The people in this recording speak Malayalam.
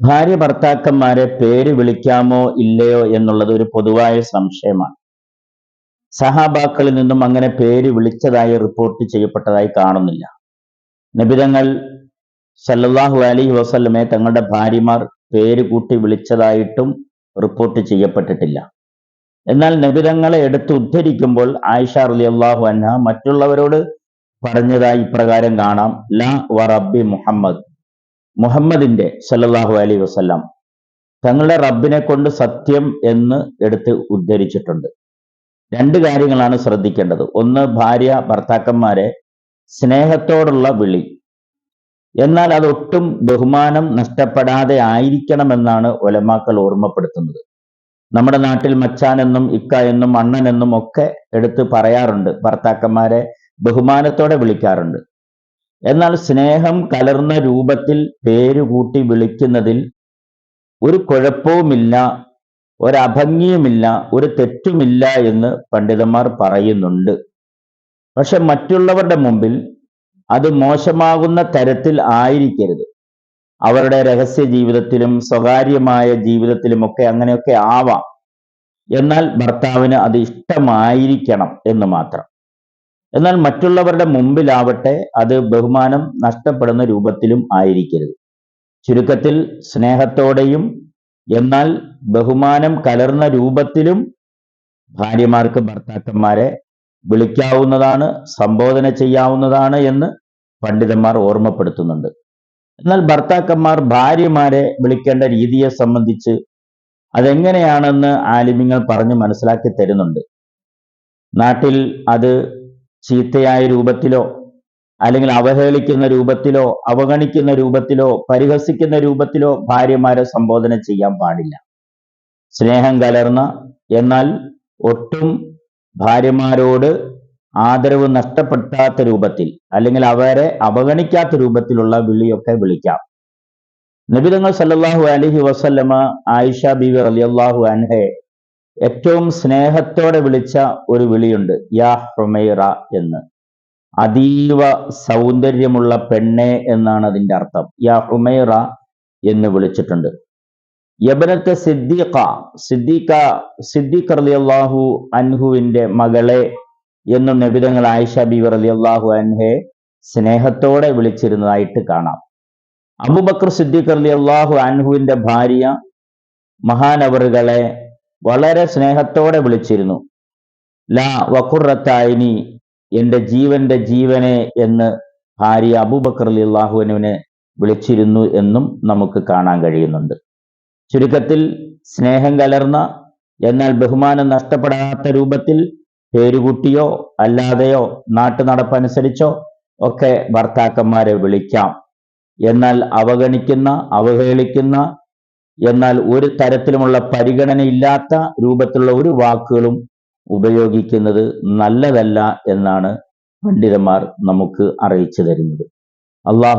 ഭാര്യ ഭർത്താക്കന്മാരെ പേര് വിളിക്കാമോ ഇല്ലയോ എന്നുള്ളത് ഒരു പൊതുവായ സംശയമാണ്. സഹാബാക്കളിൽ നിന്നും അങ്ങനെ പേര് വിളിച്ചതായി റിപ്പോർട്ട് ചെയ്യപ്പെട്ടതായി കാണുന്നില്ല. നിബിതങ്ങൾ സല്ലാഹു അലി വസല്ലമെ തങ്ങളുടെ ഭാര്യമാർ പേര് കൂട്ടി വിളിച്ചതായിട്ടും റിപ്പോർട്ട് ചെയ്യപ്പെട്ടിട്ടില്ല. എന്നാൽ നബിതങ്ങളെ എടുത്ത് ഉദ്ധരിക്കുമ്പോൾ ആയിഷ അള്ളാഹു അന്ന മറ്റുള്ളവരോട് പറഞ്ഞതായി ഇപ്രകാരം കാണാം. ല വറബി മുഹമ്മദ്. മുഹമ്മദിന്റെ സല്ലാഹു അലി വസല്ലം തങ്ങളുടെ റബ്ബിനെ കൊണ്ട് സത്യം എന്ന് എടുത്ത് ഉദ്ധരിച്ചിട്ടുണ്ട്. രണ്ട് കാര്യങ്ങളാണ് ശ്രദ്ധിക്കേണ്ടത്. ഒന്ന് ഭാര്യ ഭർത്താക്കന്മാരെ സ്നേഹത്തോടുള്ള വിളി. എന്നാൽ അതൊട്ടും ബഹുമാനം നഷ്ടപ്പെടാതെ ആയിരിക്കണമെന്നാണ് ഒലമാക്കൾ ഓർമ്മപ്പെടുത്തുന്നത്. നമ്മുടെ നാട്ടിൽ മച്ചാൻ എന്നും ഇക്ക എന്നും അണ്ണൻ എന്നും ഒക്കെ എടുത്ത് പറയാറുണ്ട്. ഭർത്താക്കന്മാരെ ബഹുമാനത്തോടെ വിളിക്കാറുണ്ട്. എന്നാൽ സ്നേഹം കലർന്ന രൂപത്തിൽ പേരുകൂട്ടി വിളിക്കുന്നതിൽ ഒരു കുഴപ്പവുമില്ല ഒരഭംഗിയുമില്ല ഒരു തെറ്റുമില്ല എന്ന് പണ്ഡിതന്മാർ പറയുന്നുണ്ട്. പക്ഷെ മറ്റുള്ളവരുടെ മുമ്പിൽ അത് മോശമാകുന്ന തരത്തിൽ ആയിരിക്കരുത്. അവരുടെ രഹസ്യ ജീവിതത്തിലും സ്വകാര്യമായ ജീവിതത്തിലുമൊക്കെ അങ്ങനെയൊക്കെ ആവാം. എന്നാൽ ഭർത്താവിന് അത് ഇഷ്ടമായിരിക്കണം എന്ന് മാത്രം. എന്നാൽ മറ്റുള്ളവരുടെ മുമ്പിലാവട്ടെ അത് ബഹുമാനം നഷ്ടപ്പെടുന്ന രൂപത്തിലും ആയിരിക്കരുത്. ചുരുക്കത്തിൽ സ്നേഹത്തോടെയും എന്നാൽ ബഹുമാനം കലർന്ന രൂപത്തിലും ഭാര്യമാർക്ക് ഭർത്താക്കന്മാരെ വിളിക്കാവുന്നതാണ് സംബോധന ചെയ്യാവുന്നതാണ് എന്ന് പണ്ഡിതന്മാർ ഓർമ്മപ്പെടുത്തുന്നുണ്ട്. എന്നാൽ ഭർത്താക്കന്മാർ ഭാര്യമാരെ വിളിക്കേണ്ട രീതിയെ സംബന്ധിച്ച് അതെങ്ങനെയാണെന്ന് ആലിമ്യങ്ങൾ പറഞ്ഞു മനസ്സിലാക്കി തരുന്നുണ്ട്. നാട്ടിൽ അത് ചീത്തയായ രൂപത്തിലോ അല്ലെങ്കിൽ അവഹേളിക്കുന്ന രൂപത്തിലോ അവഗണിക്കുന്ന രൂപത്തിലോ പരിഹസിക്കുന്ന രൂപത്തിലോ ഭാര്യമാരെ സംബോധന ചെയ്യാൻ പാടില്ല. സ്നേഹം കലർന്ന എന്നാൽ ഒട്ടും ഭാര്യമാരോട് ആദരവ് നഷ്ടപ്പെടാത്ത രൂപത്തിൽ അല്ലെങ്കിൽ അവരെ അവഗണിക്കാത്ത രൂപത്തിലുള്ള വിളിയൊക്കെ വിളിക്കാം. നബിതങ്ങൾ സല്ലാഹു അലഹി വസല്ലമ ആയിഷ ബീവി റളിയല്ലാഹു അൻഹയെ ഏറ്റവും സ്നേഹത്തോടെ വിളിച്ച ഒരു വിളിയുണ്ട് യാ ഹുമൈറ എന്ന്. അതീവ സൗന്ദര്യമുള്ള പെണ്ണെ എന്നാണ് അതിന്റെ അർത്ഥം. യാ ഹുമൈറ എന്ന് വിളിച്ചിട്ടുണ്ട്. യബനത്തെ സിദ്ദീഖ സിദ്ദീഖ സിദ്ദീഖ് റളിയല്ലാഹു അൻഹുവിന്റെ മകളെ എന്നും നബിതങ്ങൾ ആയിഷ ബീവർ അലി അള്ളാഹു അൻഹെ സ്നേഹത്തോടെ വിളിച്ചിരുന്നതായിട്ട് കാണാം. അബൂബക്കർ സിദ്ദീഖ് അലി അള്ളാഹു അൻഹുവിന്റെ ഭാര്യ മഹാനവറുകളെ വളരെ സ്നേഹത്തോടെ വിളിച്ചിരുന്നു. ലാ വഖുറത്തായിനി എന്റെ ജീവന്റെ ജീവനെ എന്ന് ഭാര്യ അബൂബക്കർ അലി അള്ളാഹുവിനെ വിളിച്ചിരുന്നു എന്നും നമുക്ക് കാണാൻ കഴിയുന്നുണ്ട്. ചുരുക്കത്തിൽ സ്നേഹം കലർന്ന എന്നാൽ ബഹുമാനം നഷ്ടപ്പെടാത്ത രൂപത്തിൽ പേരുകുട്ടിയോ അല്ലാതെയോ നാട്ടു നടപ്പനുസരിച്ചോ ഒക്കെ ഭർത്താക്കന്മാരെ വിളിക്കാം. എന്നാൽ അവഗണിക്കുന്ന അവഹേളിക്കുന്ന എന്നാൽ ഒരു തരത്തിലുമുള്ള പരിഗണനയില്ലാത്ത രൂപത്തിലുള്ള ഒരു വാക്കുകളും ഉപയോഗിക്കുന്നത് നല്ലതല്ല എന്നാണ് പണ്ഡിതന്മാർ നമുക്ക് അറിയിച്ചു തരുന്നത്. അള്ളാഹു